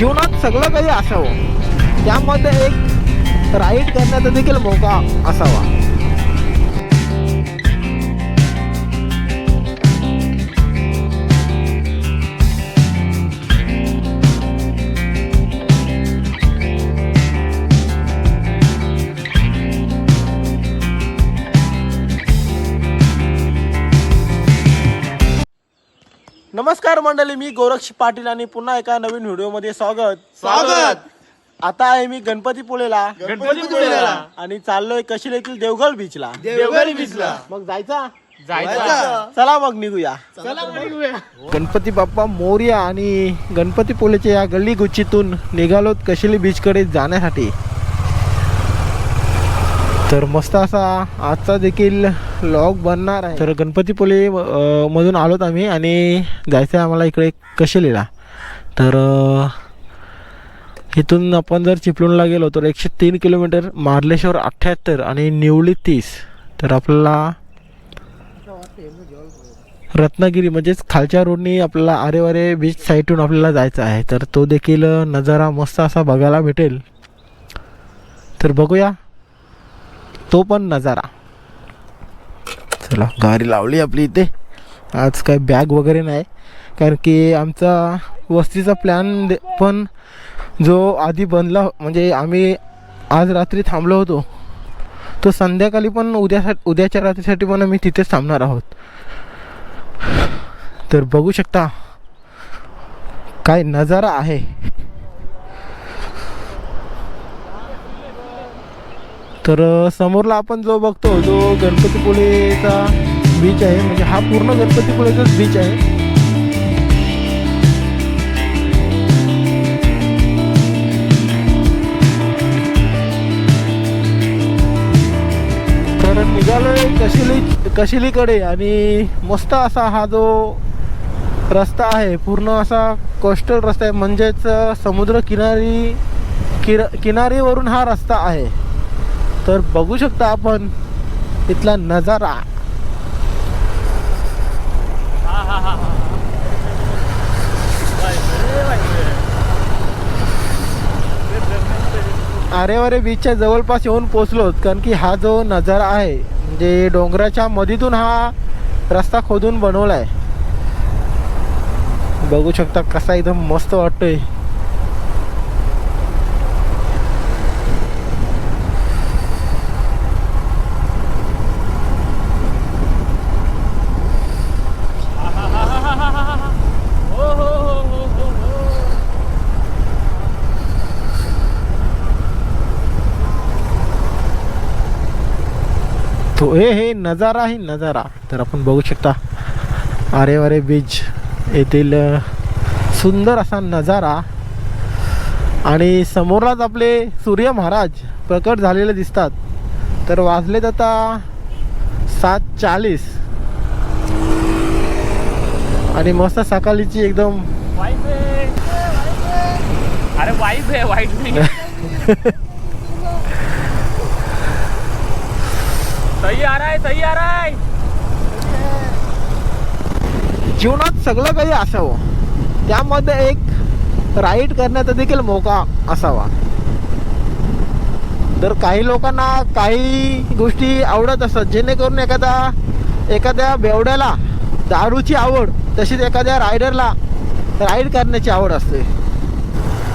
जीवनात सगळं काही असावं. त्यामध्ये एक राईड करण्याचा देखील मोका असावा. नमस्कार मंडळी मी गोरक्ष पाटील आणि पुन्हा एका नवीन व्हिडिओमध्ये स्वागत. स्वागत! आता आहे मी गणपतीपुळेला गणपतीपुळेला आणि चाललोय कशील येथील देवगड बीचला देवघर बीचला मग जायचा? जायचा. चला मग निघूया. गणपती बाप्पा मोर्या आणि गणपतीपुळेच्या या गल्ली गुच्चीतून निघालोत कशिली बीचकडे जाण्यासाठी. तर मस्त असा आजचा देखील लॉग बनणार आहे. तर गणपतीपुळे मधून आलोत आम्ही आणि जायचं आहे आम्हाला इकडे कशेलीला. तर इथून आपण जर चिपळूणला गेलो तर एकशे तीन किलोमीटर मार्लेश्वर अठ्ठ्याहत्तर आणि निवळी तीस. तर आपल्याला रत्नागिरी म्हणजेच खालच्या रोडनी आपल्याला आरेवारे बीच साईडून आपल्याला जायचं आहे. तर तो देखील नजारा मस्त असा बघायला भेटेल. तर बघूया. तो पण नजारा. चला. गाडी लावली आपली इथे. आज काय बॅग वगैरे नाही. कारण की आमचा वस्तीचा प्लॅन पण जो आधी बनला म्हणजे आम्ही आज रात्री थांबलो होतो. तो संध्याकाळी पण उद्या उद्याच्या रात्रीसाठी पण आम्ही तिथेच थांबणार आहोत. तर बघू शकता काय नजारा आहे. तर समोरला आपण जो बघतो जो गणपतीपुळेचा बीच आहे म्हणजे हा पूर्ण गणपतीपुळेचाच बीच आहे. तर निघालोय कशिली कशिलीकडे आणि मस्त असा हा जो रस्ता आहे पूर्ण असा कोस्टल रस्ता आहे म्हणजेच समुद्र किनारी किर किनारीवरून हा रस्ता आहे. तर बघू शकता आपण इथला नजारा. आरेवारे बीचच्या जवळपास येऊन पोचलोत कारण की हा जो नजारा आहे म्हणजे डोंगराच्या मधीतून हा रस्ता खोदून बनवला आहे बघू शकता कसा एकदम मस्त वाटतोय. हे हे नजारा आहे नजारा. तर आपण बघू शकता आरे वारे बीच येथील सुंदर असा नजारा. आणि समोरच आपले सूर्य महाराज प्रकट झालेले दिसतात. तर वाजलेत आता सात चाळीस. आणि मस्त सकाळीची एकदम अरे वाईफ आहे वाईट सही आ रहा है सही आ रहा है। जीवनात सगळं काही असावं. त्यामध्ये एक राईड करण्याचा देखील मोका असावा. तर काही लोकांना काही गोष्टी आवडत असतात जेणेकरून एखादा एखाद्या बेवड्याला दारूची आवड तशीच एखाद्या रायडरला राईड करण्याची आवड असते.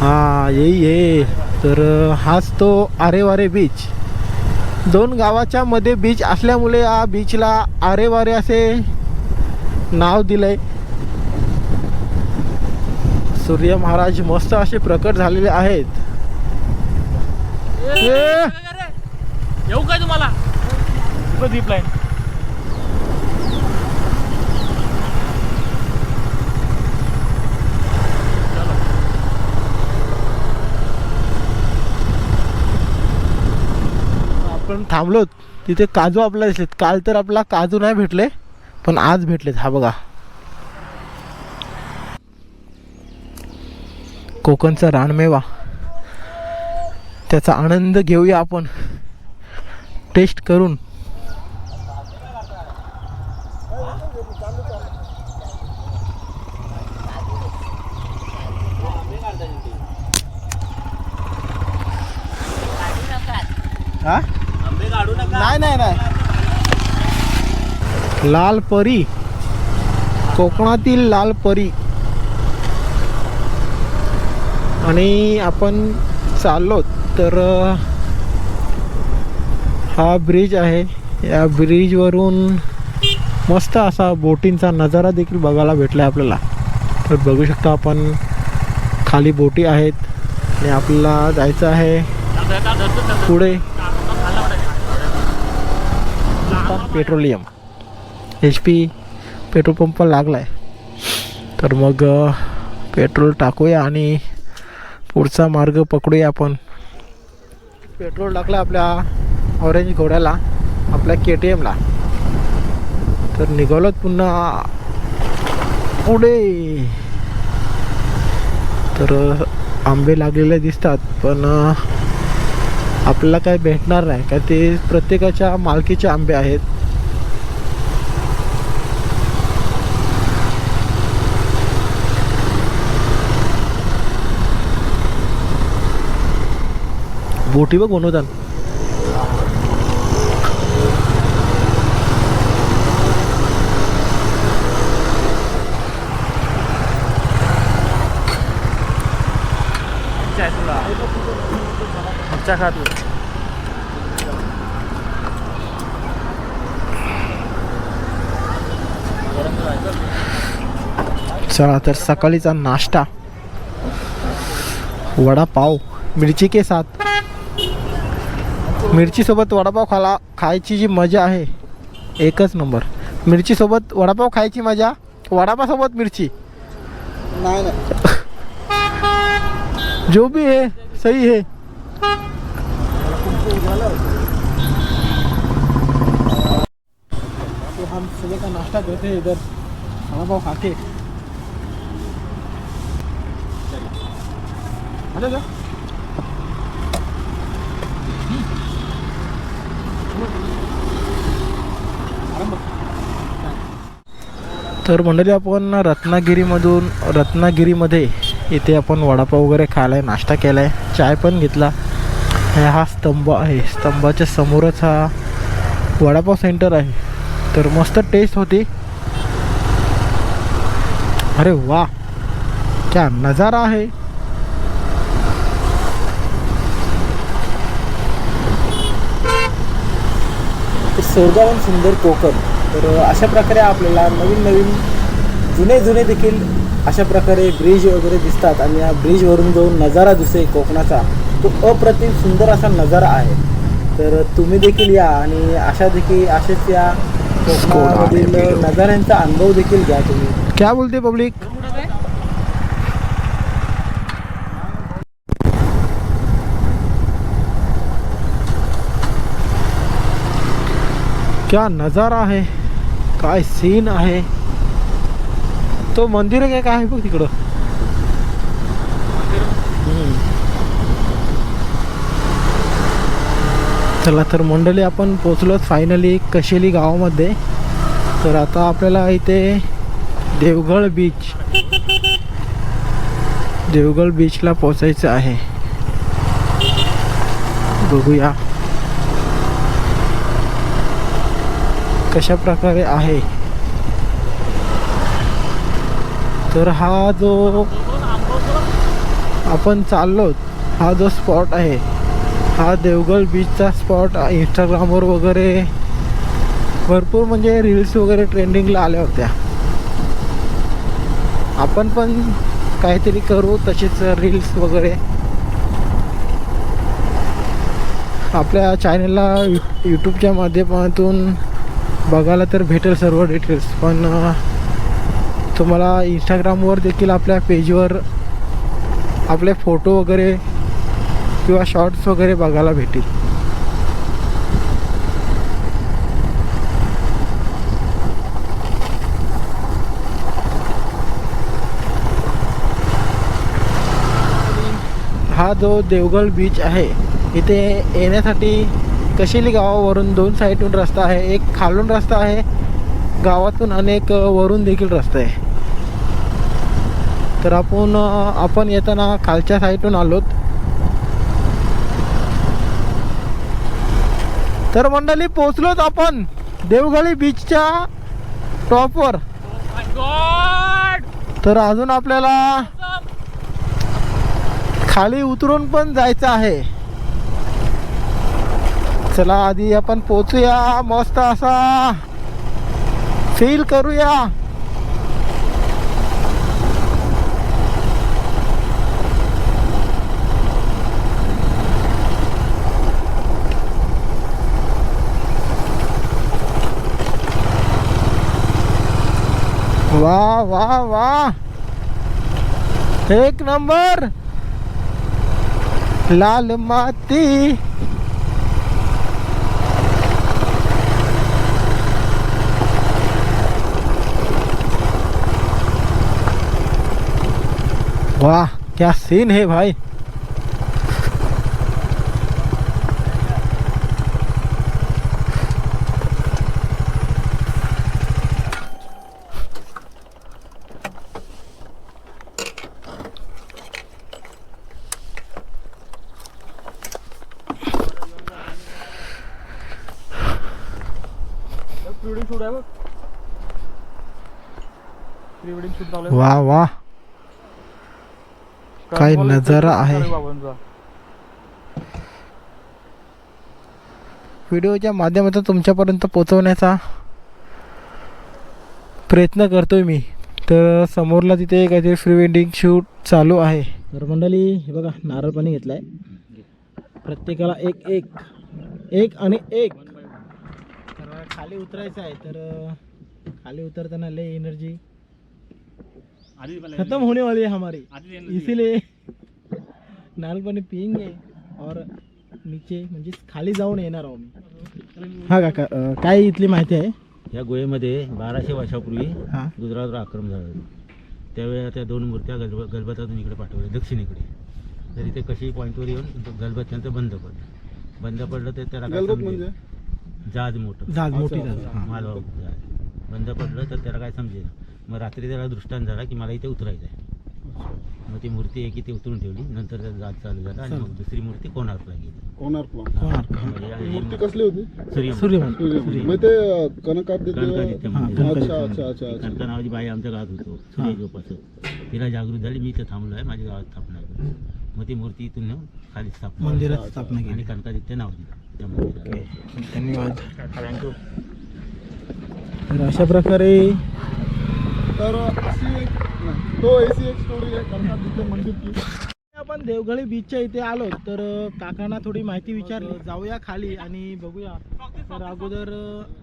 हा ये ये. तर हाच तो आरेवारे बीच दोन गावाच्या मध्ये बीच असल्यामुळे या बीचला आरेवारे असे नाव दिलंय. सूर्य महाराज मस्त असे प्रकट झालेले आहेत! येऊ काय तुम्हाला? झीप लाईन कारण थांबलोत. तिथे काजू आपला दिसलेत. काल तर आपला काजू नाही भेटले पण आज भेटलेत. हा बघा. कोकणचा रानमेवा. त्याचा आनंद घेऊया आपण. टेस्ट करून. हा? नाही नाही नाही. लाल परी. कोकणातील लाल परी. आणि आपण चाललो तर हा ब्रिज आहे. या ब्रिजवरून मस्त असा बोटींचा नजारा देखील बघायला भेटला आपल्याला. तर बघू शकता आपण खाली बोटी आहेत आणि आपल्याला जायचं आहे पुढे. Petroleum. H P petrol pump लागला आहे तर मग पेट्रोल टाकूया आणि पुढचा मार्ग पकडूया आपण. पेट्रोल टाकलं आपल्या ऑरेंज घोड्याला आपल्या के टी एमला तर निघालोत पुन्हा पुढे तर आंबे लागलेले दिसतात पण आपल्याला काय भेटणार नाही. का ते प्रत्येकाच्या मालकीचे आंबे आहेत. बोटी बघ बनवतात आमच्या खात चला तर सकाळीचा नाश्ता. वडापाव मिरची के साथ. मिरचीसोबत वडापाव खाला खायची जी मजा आहे एकच नंबर. मिरचीसोबत वडापाव खायची मजा वडापावसोबत मिरची. नाही नाही. जो भी है सही है तो हम सुबह का नाश्ता करते हैं इधर। खाना वडापाव खा के अरे जा। तर मंडळी आपण रत्नागिरीमधून रत्नागिरीमध्ये इथे आपण वडापाव वगैरे खायला नाश्ता केला आहे चाय पण घेतला. हे हा स्तंभ आहे. स्तंभाच्या समोरच हा वडापाव सेंटर आहे. तर मस्त टेस्ट होती. अरे वा! क्या नजारा आहे. स्वर्गावन सुंदर कोकण. तर अशा प्रकारे आपल्याला नवीन नवीन जुने जुने देखील अशा प्रकारे ब्रिज वगैरे दिसतात आणि या ब्रिजवरून जो नजारा दिसतोय कोकणाचा तो अप्रतिम सुंदर असा नजारा आहे. तर तुम्ही देखील या आणि अशा देखील असेच या कोकणामधील नजाऱ्यांचा अनुभव देखील घ्या तुम्ही. क्या बोलते पब्लिक? क्या नजारा आहे काय सीन आहे? तो मंदिर काय काय आहे बघ तिकडं? चला तर मंडळी आपण पोचलोच फायनली कशेली गावामध्ये. तर आता आपल्याला इथे देवगड बीच देवगड बीचला पोचायचं आहे. बघूया. कशा प्रकारे आहे. तर हा जो आपण चाललो हा जो स्पॉट आहे हा देवगड बीचचा स्पॉट इंस्टाग्रामवर वगैरे. भरपूर म्हणजे रील्स वगैरे ट्रेंडिंगला आल्या होत्या. आपण पण काहीतरी करू तसेच रील्स वगैरे. आपल्या चॅनलला यू यूट्यूबच्या माध्यमातून बघायला तर भेटेल सर्व डिटेल्स पण तुम्हाला इंस्टाग्रामवर देखील आपल्या पेजवर आपले फोटो वगैरे किंवा शॉर्ट्स वगैरे बघायला भेटेल. हा जो देवगड बीच आहे इथे येण्यासाठी कशेली गावावरून दोन साईडून रस्ता आहे एक खालून रस्ता आहे गावातून अनेक वरून देखील रस्ता आहे. तर आपण आपण येताना खालच्या साईडून आलोत. तर मंडळी पोचलोच आपण देवगळी बीचच्या टॉपवर तर अजून आपल्याला खाली उतरून पण जायचं आहे. चला आधी आपण पोचूया मस्त असा फील करूया. वा वाह वाह। एक नंबर। लाल माती वाह क्या सीन है भाई। वाह वाह काय नजारा आहे. बाबांचा. व्हिडिओच्या माध्यमातून तुमच्यापर्यंत पोहोचवण्याचा प्रयत्न करतोय मी. तर समोरला तिथे काहीतरी फ्री वेडिंग शूट चालू आहे. तर मंडळी हे बघा नारळ पाणी घेतलं आहे प्रत्येकाला एक एक एक आणि एक. तर खाली उतरायचं आहे तर खाली उतरताना लय एनर्जी खत्म होने वाली है हमारी. इसीलिए नारळ पाणी पियेंगे और नीचे म्हणजे खाली जाऊन येणार आहो मी हा काका अं, काय इथली माहिती आहे? या गुहेमध्ये बाराशे वर्षापूर्वी हा. गुजरातवर आक्रमण झालं त्यावेळेला त्या दोन मूर्त्या गलब गलबतातून इकडे पाठवल्या दक्षिणेकडे. तर इथे कशी पॉईंटवर येऊन तो गलबत त्यांचं बंद पडलं. बंद पडलं तर त्याला काय गलबत समजेना. म्हणजे? जहाज मोठं जहाज मोठी जहाज हा. मालवाहू जहाज बंद पडलं तर त्याला काय समजेना मग रात्री त्याला दृष्टांत झाला की मला इथे उतरायचं आहे मग ती मूर्ती एक इथे उतरून ठेवली. नंतर त्याचा जहाज चालू झाला आणि मग दुसरी मूर्ती कोणार्कला गेली? मूर्ती कसली होती? सूर्य मग ते कनकादित्य हा. अच्छा अच्छा अच्छा अच्छा. कणका नावाची बाई आमच्या गावात होतो. सूर्य तिला जागृत झाली. मी इथे थांबलो आहे. माझ्या गावात स्थापना केली. मग ती मूर्ती इथून नेऊन खाली स्थापना मंदिरात स्थापना केली. आणि केली कणकादित्य नाव दिलं. त्या मंदिराला धन्यवाद. थँक्यू. तर अशा प्रकारे तर अशी एक तो अशी एक स्टोरी आहे कनकादित्य मंदिर की. आपण देवगळी बीचच्या इथे आलो तर काकांना थोडी माहिती विचारली. जाऊया खाली आणि बघूया. तर अगोदर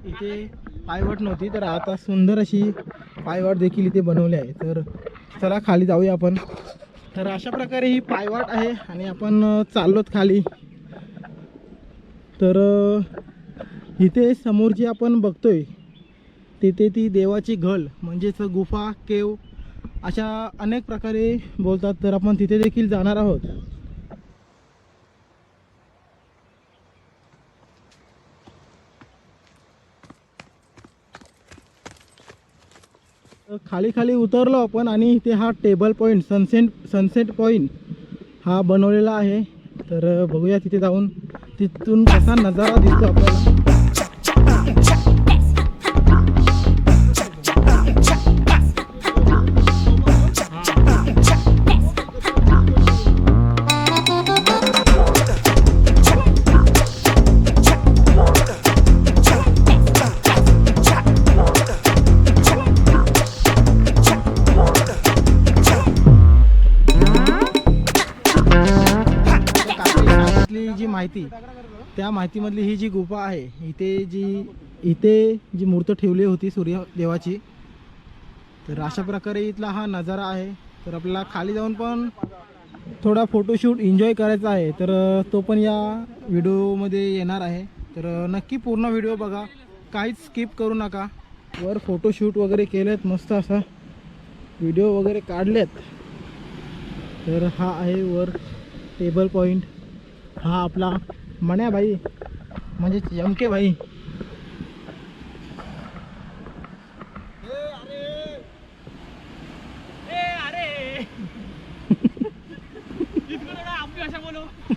इथे पायवाट नव्हती तर आता सुंदर अशी पायवाट देखील इथे बनवली आहे. तर चला खाली जाऊया आपण. तर अशा प्रकारे ही पायवाट आहे आणि आपण चाललोत खाली. तर इथे समोर जी आपण बघतोय तिथे ती देवाची घल म्हणजेच गुफा केव अशा अनेक प्रकारे बोलतात तर आपण तिथे देखील जाणार आहोत. खाली खाली उतरलो आपण आणि इथे हा table point sunset sunset point हा बनवलेला आहे. तर बघूया तिथे जाऊन तिथून कसा नजारा दिसतो आपल्याला. माहिती त्या माहितीमधली ही जी गुफा आहे इथे जी इथे जी मूर्त ठेवली होती सूर्यदेवाची तर अशा प्रकारे इथला हा नजारा आहे. तर आपल्याला खाली जाऊन पण थोडा फोटोशूट एन्जॉय करायचा आहे. तर तो पण या व्हिडिओमध्ये येणार आहे. तर नक्की पूर्ण व्हिडिओ बघा. काहीच स्किप करू नका. वर फोटोशूट वगैरे केलेत मस्त असा व्हिडिओ वगैरे काढलेत. तर हा आहे वर टेबल पॉईंट हा आपला मण्या भाई म्हणजे यमके भाई. ए अरे.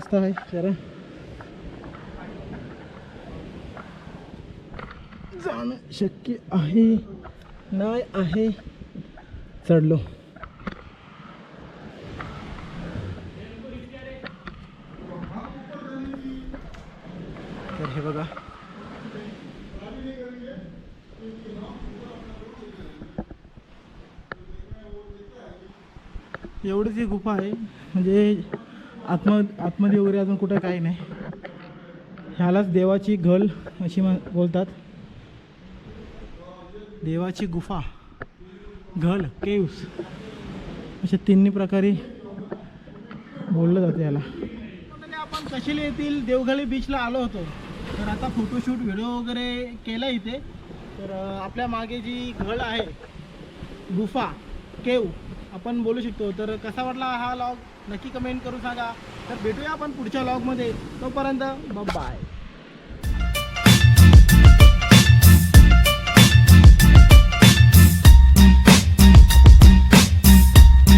रस्ता आहे जरा. जाणं शक्य आहे नाही आहे. चढलो. तर हे बघा. एवढीच ही गुफा आहे म्हणजे आत्म आतमध्ये वगैरे अजून कुठं काही नाही. ह्यालाच देवाची घल अशी म्हण- बोलतात. देवाची गुफा घल केव्स अशा तिन्ही प्रकारे बोललं जातं याला. आपण कशीला येथील देवघळी बीचला आलो होतो. तर आता फोटोशूट व्हिडिओ वगैरे केला इथे. तर आपल्या मागे जी घळ आहे गुफा केव आपण बोलू शकतो. तर कसा वाटला हा लॉग नक्की कमेंट करून सांगा. तर भेटूया आपण पुढच्या लॉगमध्ये तोपर्यंत बाय